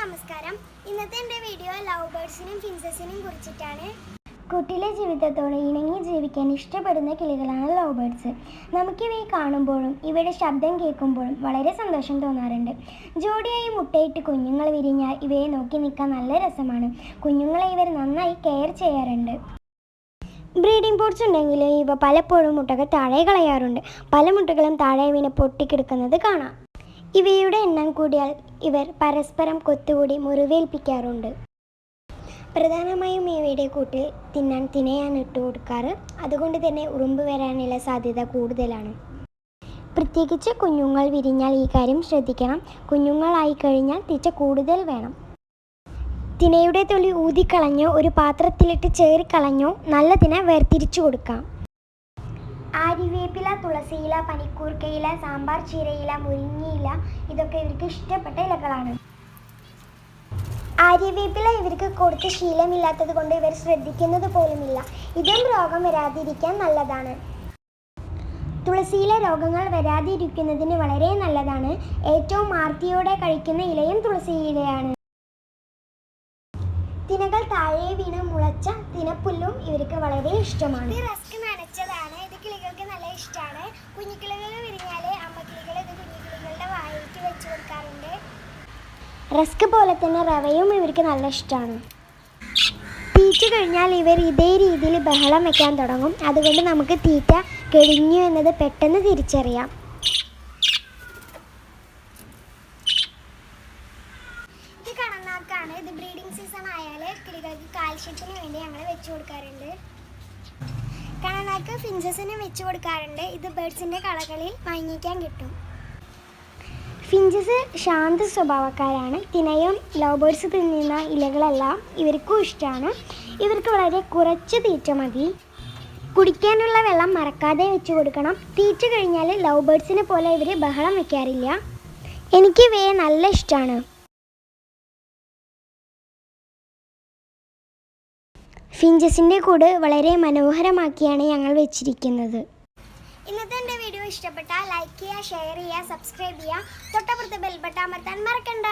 നമസ്കാരം. ഇന്നത്തെ എന്റെ വീഡിയോ ലവ് ബേർഡ്സിനെയും ഫിൻസസിനും കുറിച്ചിട്ടാണ്. കുട്ടിയിലെ ജീവിതത്തോടെ ഇണങ്ങി ജീവിക്കാൻ ഇഷ്ടപ്പെടുന്ന കിളികളാണ് ലവ് ബേർഡ്സ് നമുക്കിവയെ കാണുമ്പോഴും ഇവയുടെ ശബ്ദം കേൾക്കുമ്പോഴും വളരെ സന്തോഷം തോന്നാറുണ്ട്. ജോഡിയായി മുട്ടയിട്ട് കുഞ്ഞുങ്ങൾ വിരിഞ്ഞാൽ ഇവയെ നോക്കി നിൽക്കാൻ നല്ല രസമാണ്. കുഞ്ഞുങ്ങളെ ഇവർ നന്നായി കെയർ ചെയ്യാറുണ്ട്. ബ്രീഡിംഗ് പോർട്സ് ഉണ്ടെങ്കിലും ഇവ പലപ്പോഴും മുട്ടകൾ താഴെ കളയാറുണ്ട്. പല മുട്ടകളും താഴെ വീണ് പൊട്ടിക്കിടക്കുന്നത് കാണാം. ഇവയുടെ എണ്ണം കൂടിയാൽ ഇവർ പരസ്പരം കൊത്തുകൂടി മുറിവേൽപ്പിക്കാറുണ്ട്. പ്രധാനമായും ഇവയുടെ കൂട്ടിൽ തിന്നാൻ തിനയാണ് ഇട്ട് കൊടുക്കാറ്. അതുകൊണ്ട് തന്നെ ഉറുമ്പ് വരാനുള്ള സാധ്യത കൂടുതലാണ്. പ്രത്യേകിച്ച് കുഞ്ഞുങ്ങൾ വിരിഞ്ഞാൽ ഈ കാര്യം ശ്രദ്ധിക്കണം. കുഞ്ഞുങ്ങളായി കഴിഞ്ഞാൽ തിച്ച കൂടുതൽ വേണം. തിനയുടെ തൊലി ഊതിക്കളഞ്ഞോ ഒരു പാത്രത്തിലിട്ട് ചേറിക്കളഞ്ഞോ നല്ല തിന വേർതിരിച്ചു കൊടുക്കാം. ആര്യവേപ്പില തുളസിയില പനിക്കൂർക്കയില സാമ്പാർ ചീരയില മുരിങ്ങയില ഇതൊക്കെ ഇവർക്ക് ഇഷ്ടപ്പെട്ട ഇലകളാണ്. ആര്യവേപ്പില ഇവർക്ക് കൊടുത്ത് ശീലമില്ലാത്തത് കൊണ്ട് ഇവർ ശ്രദ്ധിക്കുന്നത് പോലുമില്ല. ഇതും രോഗം വരാതിരിക്കാൻ നല്ലതാണ്. തുളസിയില രോഗങ്ങൾ വരാതിരിക്കുന്നതിന് വളരെ നല്ലതാണ്. ഏറ്റവും ആർത്തിയോടെ കഴിക്കുന്ന ഇലയും തുളസിയിലയാണ്. തിനകൾ താഴെ വീണ് മുളച്ച തിനപ്പുല്ലും ഇവർക്ക് വളരെ ഇഷ്ടമാണ് ഇത് റസ്ക് നനച്ചതാണ് ഇത് കിളികൾക്ക് നല്ല ഇഷ്ടമാണ് കുഞ്ഞിക്കിളികൾ വിരിഞ്ഞാൽ അമ്മക്കിളികൾ ഇത് കുഞ്ഞിക്കിളികളുടെ വായിലേക്ക് വെച്ച് കൊടുക്കാറുണ്ട്. റസ്ക് പോലെ തന്നെ റവയും ഇവർക്ക് നല്ല ഇഷ്ടമാണ് തീറ്റ കഴിഞ്ഞാൽ ഇവർ ഇതേ രീതിയിൽ ബഹളം വെക്കാൻ തുടങ്ങും. അതുകൊണ്ട് നമുക്ക് തീറ്റ കഴിഞ്ഞു എന്നത് പെട്ടെന്ന് തിരിച്ചറിയാം. ഇത് കണന്നാക്കാണ് ഇത് ബ്രീഡിംഗ് സീസൺ ആയാൽ കിളികൾക്ക് കാൽഷ്യത്തിന് വേണ്ടി ഞങ്ങൾ വെച്ചു കൊടുക്കാറുണ്ട്. കണനാക്ക് ഫിഞ്ചസിന് വെച്ച് കൊടുക്കാറുണ്ട്. ഇത് ബേർഡ്സിന്റെ കളകളിൽ വാങ്ങിക്കാൻ കിട്ടും. ഫിഞ്ചസ് ശാന്ത സ്വഭാവക്കാരാണ്. തിനയും ലവ് ബേർഡ്സ് തിന്നുന്ന ഇലകളെല്ലാം ഇവർക്കും ഇഷ്ടമാണ്. ഇവർക്ക് വളരെ കുറച്ച് തീറ്റ മതി. കുടിക്കാനുള്ള വെള്ളം മറക്കാതെ വെച്ച് കൊടുക്കണം. തീറ്റ കഴിഞ്ഞാൽ ലവ് ബേർഡ്സിനെ പോലെ ഇവർ ബഹളം വയ്ക്കാറില്ല എനിക്ക് ഇവയെ നല്ല ഇഷ്ടമാണ്. ഫിഞ്ചസിന്റെ കൂട് വളരെ മനോഹരമാക്കിയാണ് ഞങ്ങൾ വെച്ചിരിക്കുന്നത്. ഇന്നത്തെ എന്റെ വീഡിയോ ഇഷ്ടപ്പെട്ടാൽ ലൈക്ക് ചെയ്യുക ഷെയർ ചെയ്യുക സബ്സ്ക്രൈബ് ചെയ്യുക. തൊട്ടപ്പുറത്ത് ബെൽ ബട്ടൺ അമർത്താൻ മറക്കണ്ട.